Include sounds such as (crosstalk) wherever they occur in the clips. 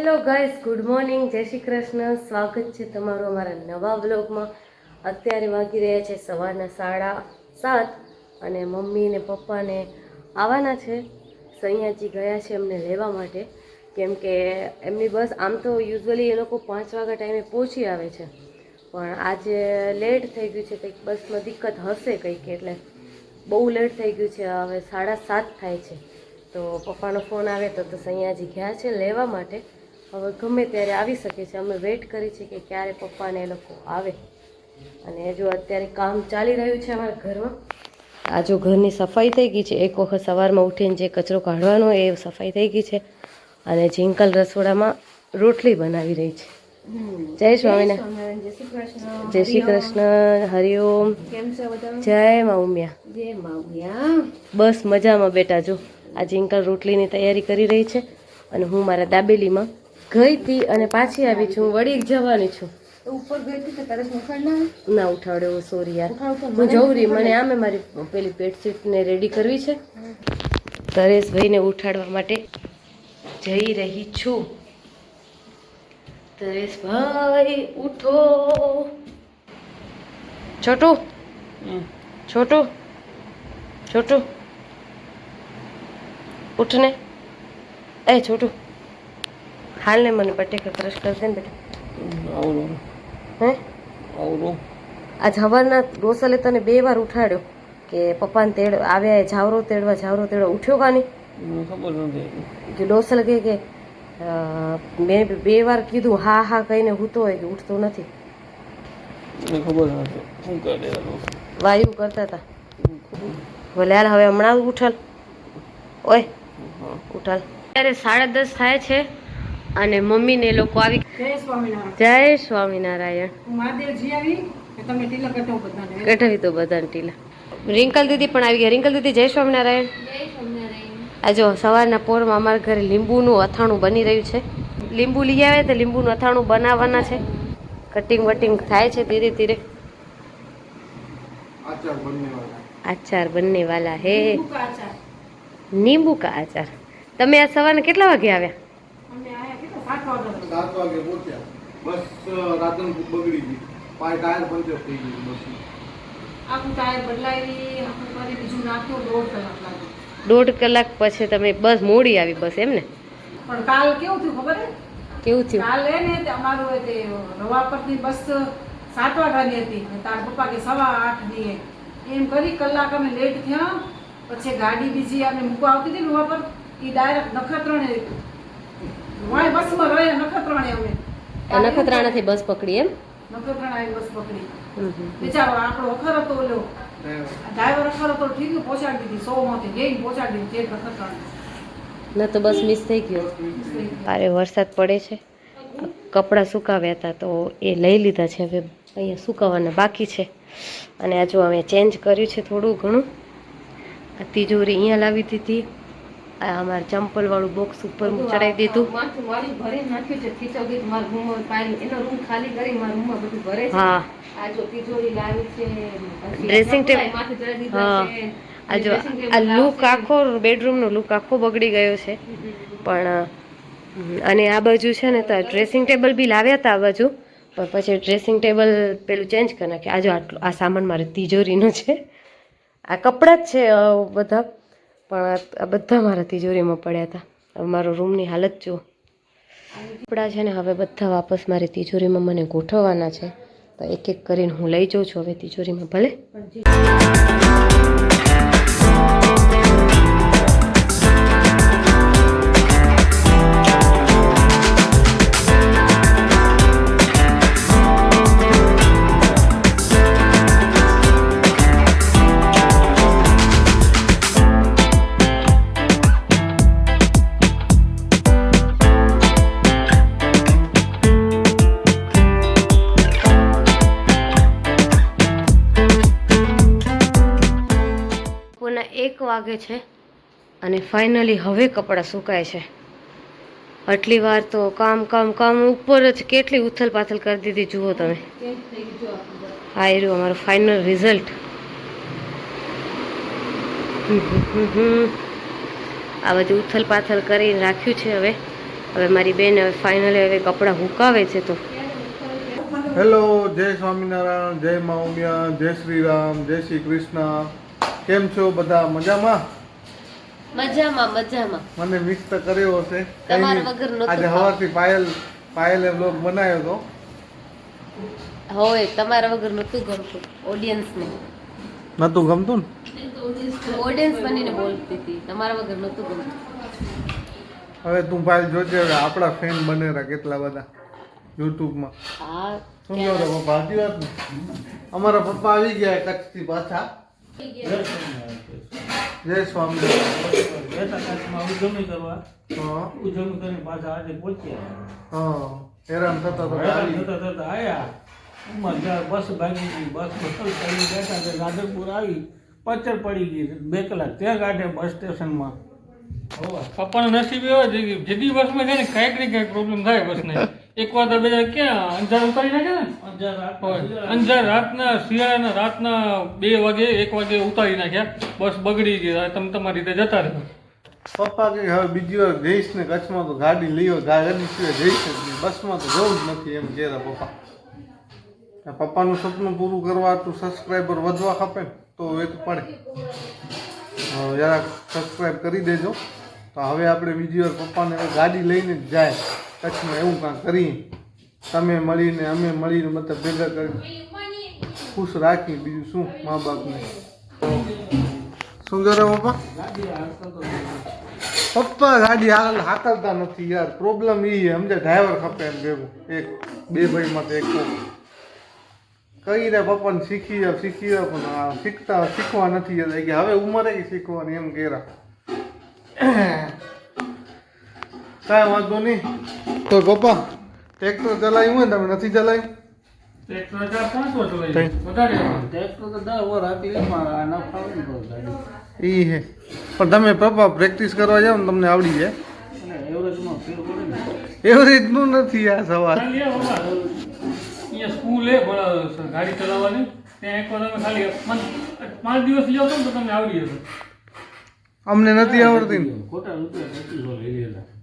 Hello guys good morning જય શ્રી કૃષ્ણ. સ્વાગત છે તમારું અમારા નવા બ્લોગમાં અત્યારે વાગી રહ્યા છે સવારના સાડા સાત અને મમ્મી ને પપ્પાને આવવાના છે. સૈયાજી ગયા છે એમને લેવા માટે. કેમ કે એમની બસ આમ તો યુઝવલી એ લોકો પાંચ વાગ્યા ટાઈમે પહોંચી આવે છે. પણ આજે લેટ થઈ ગયું છે, કંઈક બસમાં દિક્કત હશે કંઈક એટલે બહુ લેટ થઈ ગયું છે, હવે સાડા સાત થાય છે. તો પપ્પાનો ફોન આવે તો સૈયાજી ગયા છે લેવા માટે. હવે ગમે ત્યારે આવી શકે છે અમે વેઇટ કરી છે કે ક્યારે પપ્પાને એ લોકો આવે. અને જો અત્યારે કામ ચાલી રહ્યું છે અમારા ઘરમાં આ જો ઘરની સફાઈ થઈ ગઈ છે એક વખત સવારમાં ઉઠીને જે કચરો કાઢવાનો એ સફાઈ થઈ ગઈ છે. અને જિંકલ રસોડામાં રોટલી બનાવી રહી છે. જય સ્વામિનારાયણ. જય શ્રી કૃષ્ણ. હરિઓમ. કેમ છે બધા? જય મા ઉમિયા જય માવડિયા બસ મજામાં બેટા જો. આ જિંકલ રોટલીની તૈયારી કરી રહી છે અને હું મારા દાબેલીમાં ગઈ હતી અને પાછી આવી છું. વળી જવાની છું. ઉપર ગઈ હતી તો તરસ ઉખાડ ના ના ઉઠાડ્યો સોરી યાર. હું જઉં રહી મને આમે મારી પેલી બેડશીટને રેડી કરવી છે. તરેશભાઈને ઉઠાડવા માટે જઈ રહી છું. તરેશભાઈ ઉઠો. છોટું. છોટું. છોટું. ઉઠને. એ છોટું. હાલ ને મને બટેકા ક્રશ કરી દે ને બેટા. આવડું હે? આવડું આજ સવારના ગોસલે તને બે વાર ઉઠાડ્યો કે પપ્પાને તેડ આવ્યા જાવરો તેડવા જાવરો તેડવા ઉઠ્યો કાની? ખબર નથી. કે ડોસલ કહે કે મેં બે વાર કીધું હા હા કહીને હૂતો હોય કે ઉઠતો નથી. ખબર નથી. શું કરે વાયુ કરતા હતા ભલે હાલ હવે હમણાં ઉઠાલ. ઓય ઉઠાલ. ત્યારે સાડા દસ થાય છે. અને મમ્મીને એ લોકો આવી જય સ્વામિનારાયણ. જય સ્વામિનારાયણ. હું મહાદેવજી આવી કે તમે તિલક કટો બધાને. કઢાવી તો બધાને ટીલા રિંકલ દીદી પણ આવી ગયા. રિંકલ દીદી જય સ્વામિનારાયણ. જય આ જો સવારના પોરમાં અમારા ઘરે લીંબુનું અથાણું બની રહ્યું છે. લીંબુ લઈ આવે તો લીંબુનું અથાણું બનાવવાના છે. કટિંગ વટિંગ થાય છે ધીરે ધીરે. આચાર બંને વાલા. હે. નીંબુ કા આચાર. તમે આ સવારના કેટલા વાગે આવ્યા? સાત વાગે પહોંચ્યા. બસ રાતન બગડી ગઈ. પાય ટાયર પંચર થઈ ગયું બસ આખું ટાયર બદલાવી આખું કરી બીજું નાખ્યું દોઢ કલાક લાગ્યો. દોઢ કલાક પછી તમે બસ મોડી આવી બસ એમ ને? પણ કાલ કેવું થયું ખબર હે કેવું થયું? કાલે ને તે અમારું એ તે રવા પરથી બસ સાત વાગ્યાની હતી અને તાર પપ્પા કે સવા આઠની એમ કરી કલાક અમે લેટ થયા પછી ગાડી બીજી અમે મૂકવા આવતી હતી ને રવા પર એ ડાયરેક્ટ નખત્રાણે વાય બસમાં રહ્યા નખત્રાણે અમે નખત્રાણાથી બસ પકડી એમ? નખત્રાણે બસ પકડી. હમ હમ. બિચારો આપણો અખર હતો ઓલો. ડ્રાઈવર. અખર હતો ઠીક પહોંચાડી દીધી સો માંથી જઈને પહોંચાડી દીધી ચેક નખત્રાણે ન તો બસ મિસ થઈ ગયો. ભારે વરસાદ પડે છે. કપડાં સુકાવ્યા હતા તો એ લઈ લીધા છે હવે અહીંયા સુકાવાના બાકી છે. અને આજુ અમે ચેન્જ કર્યું છે થોડું ઘણું. આ તિજોરી અહીંયા લાવી દીધી. આ અમારે ચંપલવાળું બોક્સ ઉપર ચડાવી દીધું. વાળી હા. ચડાવી દીધા હા. છે. આ લુક. આખો બેડરૂમનો લુક આખો બગડી ગયો છે. પણ અને આ બાજુ છે ને તો ડ્રેસિંગ ટેબલ બી લાવ્યા હતા આ બાજુ પણ પછી ડ્રેસિંગ ટેબલ પેલું ચેન્જ કરી નાખ્યું. આ જો આટલું આ સામાન મારે તિજોરીનો છે. આ કપડાં જ છે બધા. પણ આ- બધા મારા તિજોરીમાં પડ્યા હતા. હવે મારો રૂમની હાલત જુઓ. કપડાં છે ને હવે બધા વાપસ મારી તિજોરીમાં મને ગોઠવવાના છે. તો એક એક કરીને હું લઈ જાઉં છું હવે તિજોરીમાં ભલે. બપોરના એક વાગે છે અને ફાઇનલી હવે કપડાં સુકાય છે. આટલી વાર તો કામ કામ કામ ઉપર જ કેટલી ઉથલ પાથલ કરી દીધી જુઓ તમે. આ એ રહ્યું અમારું ફાઇનલ રિઝલ્ટ આ બધું ઉથલ પાથલ કરીને રાખ્યું છે હવે. હવે મારી બેન હવે ફાઇનલી હવે કપડાં હુકાવે છે તો. હેલો જય સ્વામિનારાયણ, જય મા જય શ્રી રામ, જય શ્રી કૃષ્ણ. કેમ છો બધા? મજામાં? મજામાં મજામાં. મને મિક્સ તો કર્યો હશે. તમારા વગર નતો આજે. સવારથી પાયલ પાયલે બ્લોગ બનાવ્યો તો હોય તમારા વગર નતું ગમતું ઓડિયન્સને નતું ગમતું ઓડિયન્સ બનીને બોલતી હતી. તમારા વગર નતું ગમતું. હવે તું ભાઈ જોજે હવે આપણા ફેન બનેરા કેટલા બધા યુટ્યુબમાં. હા શું કહો પપ્પા સાચી વાત ને? અમારા પપ્પા આવી ગયા કચ્છથી પાછા. જય સ્વામિનારાયણ ઉજવણી કરવા? ઉજવણી કરીને પાછા આજે પહોંચ્યા હા. હેરાન થતા થતા હેરાન થતા થતા આયા. ઉમર જ્યાં બસ ભાગી ગઈ બસ બસ ચાલી બેઠા તે રાધનપુર આવી પંચર પડી ગઈ બે કલાક ત્યાં ગાઢે બસ સ્ટેશનમાં. પપ્પાનો નસીબ એવા કે જેટલી બસમાં છે ને કાંઈક ને કાંઈક પ્રોબ્લેમ થાય બસને. એક વાર તો બધા ક્યાં અંજાર ઉતારી નાખે ને? અંજાર રાતના શિયાળાના રાતના બે વાગે એક વાગે ઉતારી નાખ્યા. બસ બગડી ગઈ. તમે તમારી રીતે જતા રહ્યો પપ્પા કે હવે બીજી વાર જઈશ ને કચ્છમાં તો ગાડી લઈઓ ગાડી સિવાય જઈશ જ નહીં. બસમાં તો જવું જ નથી એમ કહેતા પપ્પા. પપ્પાનું સપનું પૂરું કરવા તો સબસ્ક્રાઈબર વધવા ખપે તો એ તો પડે જરાક સબસ્ક્રાઈબ કરી દેજો. તો હવે આપણે બીજી વાર પપ્પાને ગાડી લઈને જ જાય. કચ્છમાં એવું કાંઈ કરીએ. તમે મળીને, અમે મળીને મતલબ ભેગા કરી. ખુશ રાખી બીજું શું મા બાપને. શું કરે પપ્પા? પપ્પા ગાડી હાલ હાકલતા નથી યાર. પ્રોબ્લેમ એ સમજે ડ્રાઈવર ખપે એમ ભેગું એક, બે ભાઈમાં તો એક. કઈ રે પપ્પાને શીખી શીખી પણ શીખતા, શીખવા નથી હવે ઉંમરે શીખવાની એમ કેરા. કાંઈ વાંધો નહીં. તો પપ્પા ટ્રેક્ટર ચલાવ્યું હોય તમે નથી ચલાવ્યું ટ્રેક્ટર ટ્રેક્ટર તો દસ આપી ફાવે હે. પણ તમે પપ્પા પ્રેક્ટિસ કરવા જાવ ને તમને આવડી જાય. અને એવરેજમાં ફેર પડે ને. એવી રીતનું નથી આ સવાલ. સ્કૂલ એ ગાડી ચલાવવાની. ત્યાં એક વાર તમે ખાલી પાંચ- પાંચ દિવસ જાઓ ને તો તમને આવડી જશે. અમને નથી આવડતી.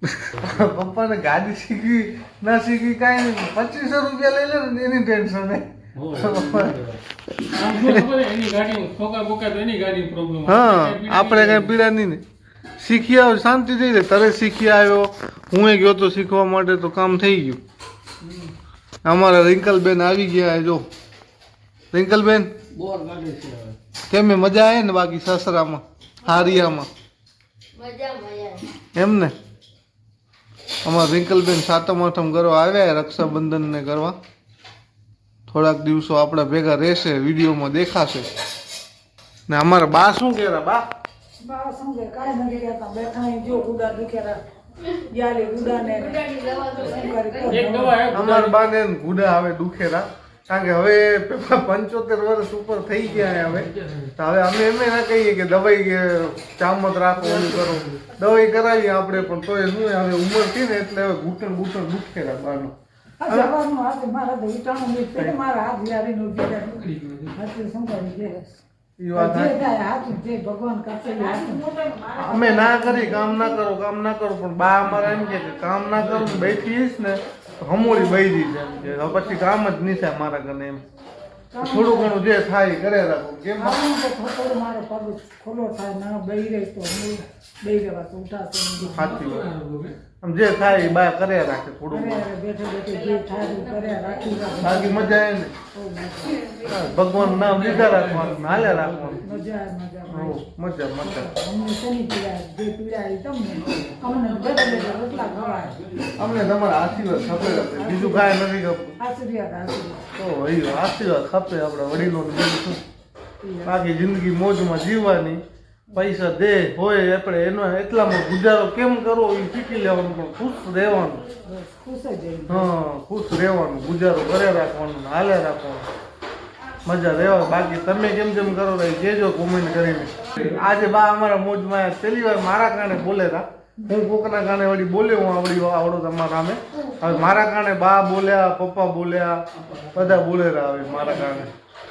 (laughs) પપ્પાને ગાડી શીખવી ના શીખવી કાંઈ નહીં. પચીસો રૂપિયા લઈ લે ને એની ટેન્શન હે આપણે કઈ પીડા નહીં. ને. શીખી આવ્યો શાંતિ થઈ જાય. તારે શીખી આવ્યો. હું એ ગયો તો શીખવા માટે તો કામ થઈ ગયું. અમારા રિંકલબેન આવી ગયા જો. રિંકલબેન કેમે મજા આવે ને બાકી સસરામાં? હારિયામાં. એમ ને અમારા રિંકલબેન સાતમ આઠમ કરવા આવ્યા રક્ષાબંધનને કરવા. થોડાક દિવસો આપણા ભેગા રહેશે વિડીયોમાં દેખાશે. ને અમારા બા શું કહેરા બા? બા શું કે કાંઈ નથી કહેતા. બેઠા જો ગુડા દુખેરા. યાલે ગુડાને શું કરી એક દવા હે અમારા બાને ગુડા આવે દુખેરા. કારણ કે હવે પંચોતેર વર્ષ ઉપર થઈ ગયા હવે. તો હવે અમે એમ ના કહીએ કે દવાઈ ચામત રાખો, ઓલું કરો. દવાઈ કરાવીએ આપણે, પણ તોય શું હવે ઉંમર થઈ ને એટલે હવે ઘૂંટણ ઘૂંટણ દુખે બાનો મારા અમે ના કરી કામ ના કરો કામ ના કરો પણ બા અમારા એમ કે કે કામ ના કરું ને બેઠી હઈશ ને તો હમોળી બૈરી છે એમ કે પછી કામ જ નહીં થાય મારા ઘરે એમ. થોડું ઘણું જે થાય કરે રાખો કેમ? મારો પગ ખોલો થાય ના બૈરે તો બૈરે વાત ઉઠાશે સાચી વાત. આમ જે થાય એ બા કર્યા રાખે થોડું કરે ઘણું બેઠે બેઠે જે થાય એ કરે રાખી રાખે. બાકી મજા આવે ને. ભગવાન નામ લીધા રાખવાનું હાલે રાખવાનું. મજા મજા અમને તમારા આશીર્વાદ ખપે. બીજું કાંઈ નથી ખપતું. આશીર્વાદ આશીર્વાદ. આશીર્વાદ ખપે આપણા વડીલો શું? બાકી જિંદગી મોજમાં જીવવાની. પૈસા દે હોય આપણે એનો એટલામાં ગુજારો કેમ કરવો એ શીખી લેવાનું પણ ખુશ રહેવાનું. હા ખુશ રહેવાનું ગુજારો કરે રાખવાનું હાલે રાખવાનું. મજા રહેવા બાકી તમે કેમ કેમ કરો રહી કેજો કોમેન્ટ કરીને. આજે બા અમારા મોજમાં. પહેલી વાર મારા કારણે બોલેલા હું કોકના કારણે વળી બોલ્યો હું આવડી આવડો તમારા સામે. હવે મારા કારણે બા બોલ્યા પપ્પા બોલ્યા બધા બોલેલા હવે મારા કારણે.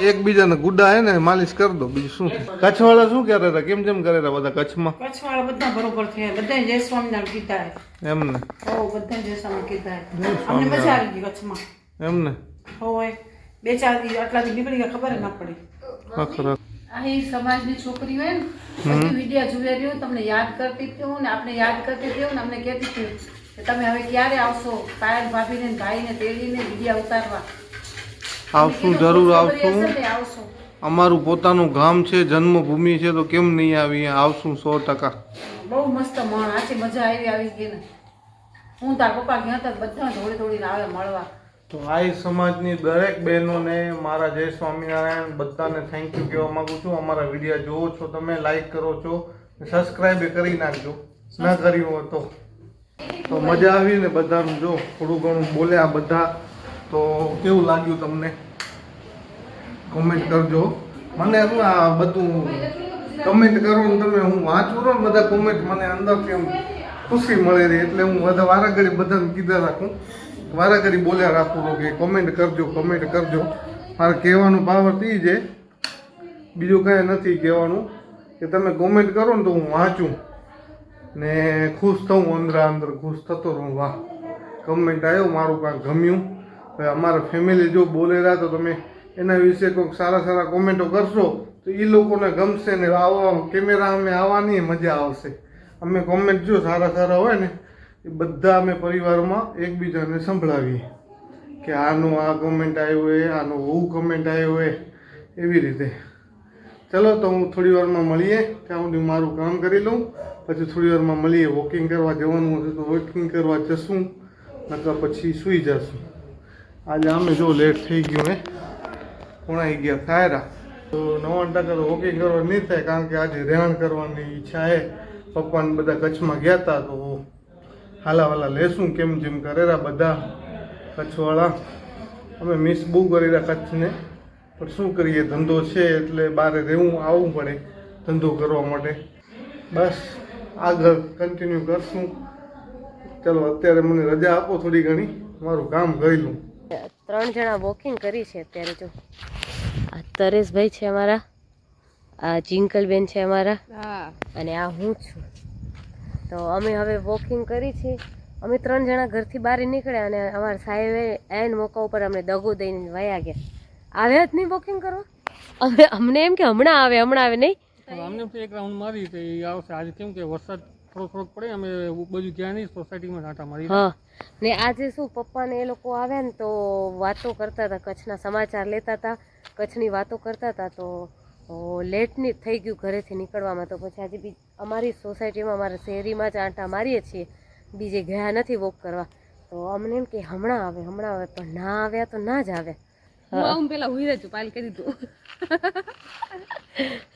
એકબીજાને ગુડા હે ને માલિશ કરી દો બીજું શું? કચ્છવાળા શું કરે હતા કેમ કેમ કરે હતા બધા કચ્છમાં? કચ્છવાળા બધા બરોબર છે. બધા જય સ્વામિનારાયણ કીધા હે એમને? ઓ બધા જય સ્વામિનારાયણ કીધા હે અમને મજા આવી ગઈ કચ્છમાં. એમને? હોય બે ચાર દી આટલાથી નીકળી ગયા ખબર ના પડી. અહીં સમાજની છોકરી હોય ને બધી વીડિયો જોઈ રહ્યો તમને યાદ કરતી હતી ને આપણે યાદ કરતી હતી ને અમને કહેતી હતી કે તમે હવે ક્યારે આવશો? પાયલ ભાભીને ને ભાઈને તેડીને વિડિયા ઉતારવા. આવશું જરૂર આવશું. અમારું પોતાનું ગામ છે જન્મભૂમિ છે તો કેમ નહીં આવી આવશું સો ટકા. બહુ મસ્ત મણ આછી મજા આવી આવી ગઈ ને. હું તાર પપ્પા ગયા હતા બધા થોડી થોડી આવે મળવા. તો આઈ સમાજની દરેક બહેનોને મારા જય સ્વામિનારાયણ બધાને થેન્ક યુ કહેવા માગું છું. અમારા વીડિયો જોવો છો તમે લાઈક કરો છો સબસ્ક્રાઈબ કરી નાખજો. ન કર્યું હોય તો. તો મજા આવી ને બધાનું જો થોડું ઘણું બોલ્યા બધા. તો કેવું લાગ્યું તમને? કોમેન્ટ કરજો. મને શું આ બધું કમેન્ટ કરો ને તમે, હું વાંચું રહો બધા કોમેન્ટ મને અંદરથી આમ ખુશી મળે રહી એટલે હું બધા વારાઘડી બધાને કીધા રાખું. વારાઘડી બોલ્યા રાખું છું કે કોમેન્ટ કરજો કમેન્ટ કરજો. મારે કહેવાનું પાવર થઈ છે. બીજું કાંઈ નથી કહેવાનું. કે તમે કોમેન્ટ કરો ને તો હું વાંચું. ને ખુશ થઉં અંદર અંદર ખુશ થતો રહું. વાહ. કમેન્ટ આવ્યો મારું કાંઈ ગમ્યું. અમારા ફેમિલી જો બોલેલા તો તમે એના વિશે કોઈક સારા સારા કોમેન્ટો કરશો, તો એ લોકોને ગમશે ને આવા કેમેરા અમે આવવાની મજા આવશે. અમે કોમેન્ટ જો સારા સારા હોય ને, એ બધા અમે પરિવારમાં એકબીજાને સંભળાવીએ. કે આનો આ કોમેન્ટ આવ્યો હોય આનો બહુ કમેન્ટ આવ્યો હોય એવી રીતે. ચલો તો હું થોડી વારમાં મળીએ, ત્યાં સુધી મારું કામ કરી લઉં. પછી થોડી વારમાં મળીએ વોકિંગ કરવા જવાનું હશે તો વોકિંગ કરવા જશું, નકર પછી સૂઈ જશું. આજે અમે જો લેટ થઈ ગયું હે. ઉણાઈ ગયા થાયરા તો નવા ટકા તો વોકિંગ કરવા નહીં થાય કારણ કે આજે રહેણ કરવાની ઈચ્છા હે. પપ્પાને બધા કચ્છમાં ગયા હતા તો હાલા વાલા લેશું કેમ જેમ કરેલા બધા કચ્છવાળા. અમે મિસ બહુ કરેલા કચ્છને. પણ શું કરીએ, ધંધો છે એટલે બહાર રહેવું, આવવું પડે ધંધો કરવા માટે. બસ, આગળ કન્ટિન્યુ કરશું. ચલો, અત્યારે મને રજા આપો થોડી ઘણી. મારું કામ લઉં. ત્રણ જણા વોકિંગ કરી છે અત્યારે જો. આ તરેશભાઈ છે અમારા આ જિંકલબેન છે અમારા અને આ હું છું. તો અમે હવે વોકિંગ કરી છે અમે ત્રણ જણા ઘરથી બહાર નીકળ્યા અને અમારા સાહેબે એન મોકા ઉપર અમને દગો દઈને વયા ગયા. આવ્યા જ નહીં વોકિંગ કરવા? અમે અમને એમ કે હમણાં આવે હમણાં આવે નહીં? અમને એક રાઉન્ડ મારી તો એ આવશે. આજે કેમ કે વરસાદ થોડોક થોડોક પડે અમે બધું ગયા નહીં સોસાયટીમાં આટા મારી હા. ને આજે શું પપ્પા ને એ લોકો આવ્યા ને તો વાતો કરતા હતા કચ્છના સમાચાર લેતા હતા કચ્છની વાતો કરતા હતા તો લેટની થઈ ગયું ઘરેથી નીકળવામાં. તો પછી આજે બી અમારી સોસાયટીમાં અમારા શહેરીમાં જ આંટા મારીએ છીએ બીજે ગયા નથી વોક કરવા. તો અમને એમ કે હમણાં આવે હમણાં આવે પણ ના આવ્યા તો ના જ આવે. હું પેલા ઉઈરે છું પાલ કરી દીધું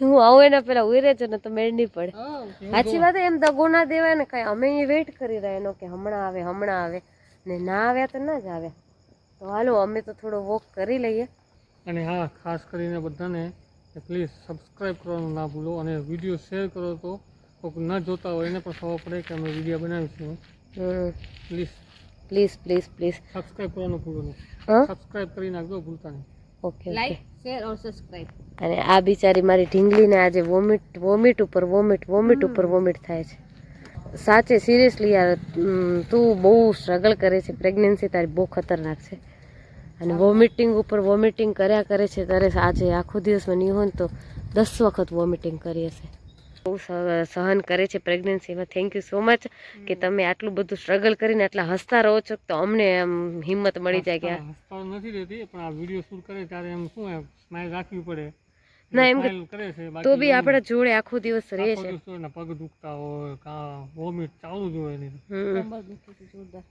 હું આવું એના પેલા ઉઈરે છું ને તો મેળ નહીં પડે. સાચી વાત એમ દગો ના દેવાય ને કાંઈ. અમે વેઇટ કરી રહ્યા એનો કે હમણાં આવે હમણાં આવે. ને ના આવ્યા તો ના જ આવે. તો હાલો અમે તો થોડો વોક કરી લઈએ. અને હા ખાસ કરીને બધાને પ્લીઝ સબસ્ક્રાઈબ કરવાનું ના ભૂલો અને વીડિયો શેર કરો તો કોઈક ન જોતા હોય એને પણ ખબર પડે કે અમે વીડિયો બનાવીશું. Please please please please subscribe કરવાનું ભૂલો નહીં. સબસ્ક્રાઇબ કરી નાખજો ભૂલતા નહીં. Okay like share or subscribe અને આ બિચારી મારી ઢીંગલીને આજે વોમિટ વોમિટ ઉપર વોમિટ વોમિટ ઉપર વોમિટ થાય છે. સાચે સિરિયસલી યાર તું બહુ સ્ટ્રગલ કરે છે. પ્રેગ્નન્સી તારી બહુ ખતરનાક છે. અને વોમિટિંગ ઉપર વોમિટિંગ કર્યા કરે છે. ત્યારે આજે આખો દિવસમાં નહીં હોય તો દસ વખત વોમિટિંગ કરી હશે. બહુ સહ- સહન કરે છે પ્રેગ્નન્સીમાં થેન્ક યુ સો મચ કે તમે આટલું બધું સ્ટ્રગલ કરીને આટલા હસતા રહો છો તો અમને આમ હિંમત મળી જાય કે હસતા નથી રહેતી પણ આ વીડિયો શૂટ કરે ત્યારે એમ શું એમ સ્માઈલ રાખવી પડે. ના એમ કરે છે તો બી આપણા જોડે આખો દિવસ રહે છે. પગ દુખતા હોય કા વોમિટ ચાલુ જ હોય એની. જોરદાર.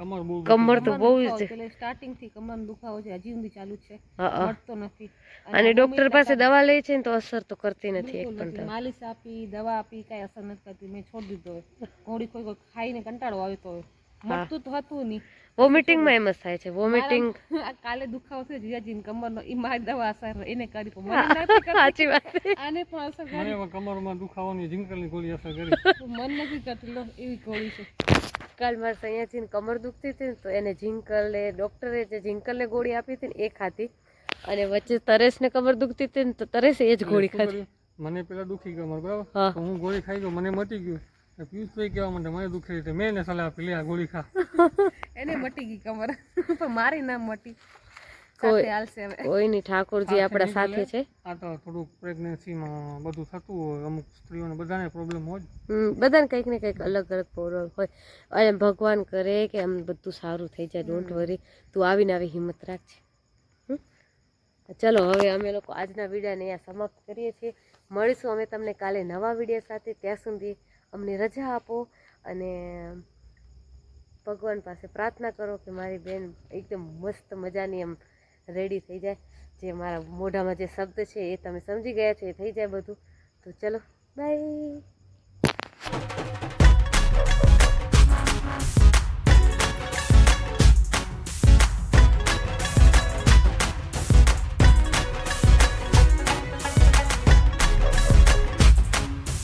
કમર બહુ કમર તો બહુ જ એટલે સ્ટાર્ટિંગથી કમર દુખાવો છે હજી સુધી ચાલુ છે. હા, હા. મટતો નથી. અને ડોક્ટર પાસે દવા લે છે ને તો અસર તો કરતી નથી એક પણ માલિશ આપી દવા આપી કાંઈ અસર નથી કરતી. મેં છોડી દીધો ગોળી કોઈ કોઈ ખાઈને કંટાળો આવતો તો મળતું તો હતું નહીં. વોમિટિંગમાં એમ જ થાય છે. વોમિટિંગ કાલે દુખાવો થયો જીજાજીને કમરનો. એ મારી દવા અસર એને કરી પણ મને નથી કરતી. સાચી વાત. આને પણ અસર મને કરી. એમાં કમરમાં દુખાવાની જિંકલની ગોળી અસર કરી. મન નથી કરતી. લો એવી ગોળી છે. કાલ અહીંયા સૈયાજીને કમર દુખતી હતી ને તો એને જિંકલે ડૉક્ટરે જે જિંકલને ગોળી આપી હતી ને એ ખાધી. અને વચ્ચે તરેશને કમર દુખતી હતી ને તો તરેશે એ જ ગોળી ખાધી. મને પેલા દુખી ગયો બરાબર? હા. હું ગોળી ખાઈ ગયો મને મટી ગયું. પિયુષભાઈ કહેવા માટે મને દુખે છે. મેં એને સલાહ આપી લે આ ગોળી ખા. (laughs) એને મટી ગઈ કમર. (laughs) પણ મારી ના મટી. કોઈ- હાલશે ઠાકોરજી આપણા સાથે છે? આ તો થોડુંક પ્રેગ્નન્સીમાં બધું થતું હોય અમુક સ્ત્રીઓને બધાને પ્રોબ્લેમ હોય બધાને કંઈક ને કંઈક અલગ અલગ પ્રોબ્લેમ હોય. અને ભગવાન કરે કે આમ બધું સારું થઈ જાય ડોન્ટ વરી તું આવીને આવી હિંમત રાખજે. હમ? ચલો હવે અમે લોકો આજના વિડીયોને અહીંયા સમાપ્ત કરીએ છીએ. મળીશું અમે તમને કાલે નવા વીડિયો સાથે. ત્યાં સુધી અમને રજા આપો અને ભગવાન પાસે પ્રાર્થના કરો કે મારી બેન એકદમ મસ્ત મજાની એમ રેડી થઈ જાય. જે મારા મોઢામાં જે શબ્દ છે એ તમે સમજી ગયા છો, એ થઈ જાય બધું. તો ચલો બાય